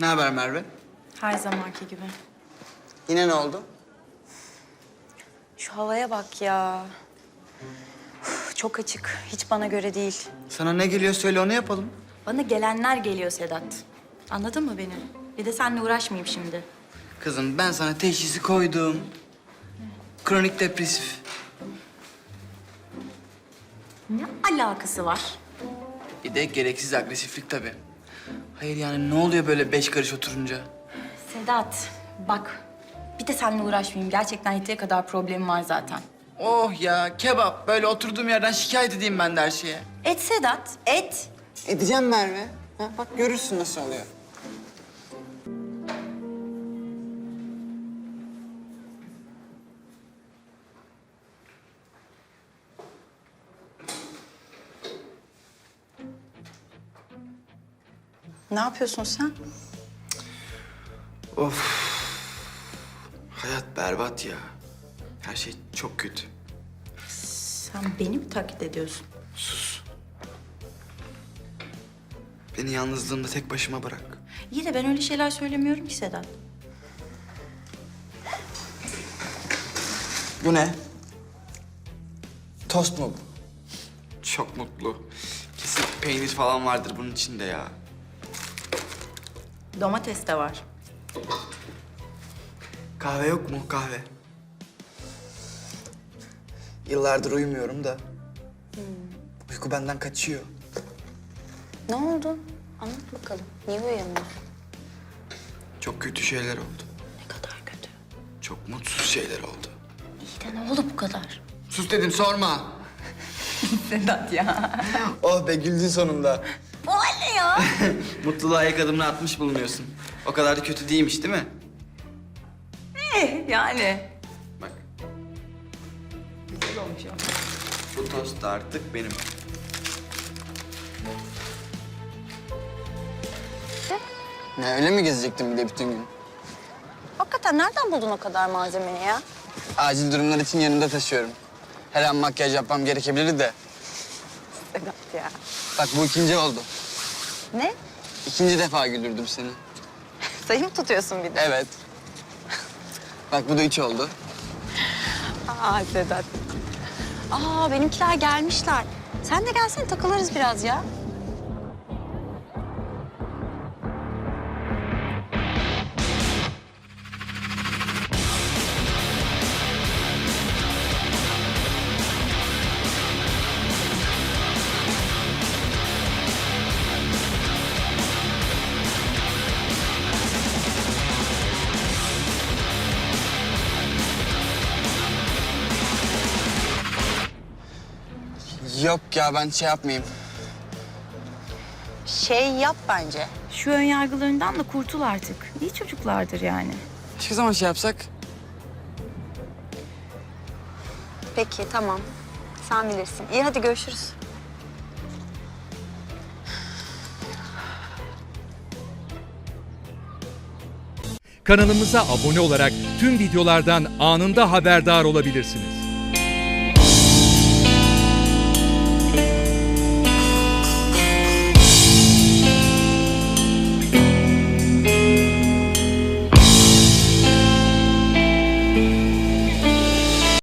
Ne haber Merve? Her zamanki gibi. Yine ne oldu? Şu havaya bak ya. Uf, çok açık. Hiç bana göre değil. Sana ne geliyor söyle onu yapalım. Bana gelenler geliyor Sedat. Anladın mı beni? Bir de seninle uğraşmayayım şimdi. Kızım ben sana teşhisi koydum. Kronik depresif. Ne alakası var? Bir de gereksiz agresiflik tabii. Hayır yani ne oluyor böyle beş karış oturunca? Sedat, bak. Bir de seninle uğraşmayayım. Gerçekten yeteri kadar problemim var zaten. Oh ya kebap. Böyle oturduğum yerden şikayet edeyim ben de her şeye. Et Sedat, et. Edeceğim Merve. Ha, bak görürsün nasıl oluyor. Ne yapıyorsun sen? Hayat berbat ya. Her şey çok kötü. Sen beni mi taklit ediyorsun? Beni yalnızlığımda tek başıma bırak. İyi de ben öyle şeyler söylemiyorum ki Sedat. Bu ne? Tost mu bu? Çok mutlu. Kesin peynir falan vardır bunun içinde ya. Domates de var. Kahve yok mu kahve? Yıllardır uyumuyorum da. Uyku benden kaçıyor. Ne oldu? Anlat bakalım. Niye uyuyamıyorsun? Çok kötü şeyler oldu. Ne kadar kötü. Çok mutsuz şeyler oldu. İyi de ne oldu bu kadar? Sus dedim sorma. Sedat ya. oh be güldün sonunda. Ya? Mutluluğa ayak adımını atmış bulunuyorsun. O kadar da kötü değilmiş değil mi? Eh, yani. Bak Güzel olmuş ya. bu tost da artık benim. Ne öyle mi gezecektin bir de bütün gün? Hakikaten nereden buldun o kadar malzemeyi ya? Acil durumlar için yanımda taşıyorum. Her an makyaj yapmam gerekebilir de. Sedat ya. Bak bu ikinci oldu. Ne? İkinci defa güldürdüm seni. Sayı mı tutuyorsun bir de? Evet. Bak bu da üç oldu. Aa Sedat. Aa benimkiler gelmişler. Sen de gelsene takılırız biraz ya. Yok ya ben şey yapmayayım. Şey yap bence. Şu ön yargılarından da kurtul artık. İyi çocuklardır yani. Başka zaman şey yapsak? Peki tamam. Sen bilirsin. İyi hadi görüşürüz. Kanalımıza abone olarak tüm videolardan anında haberdar olabilirsiniz.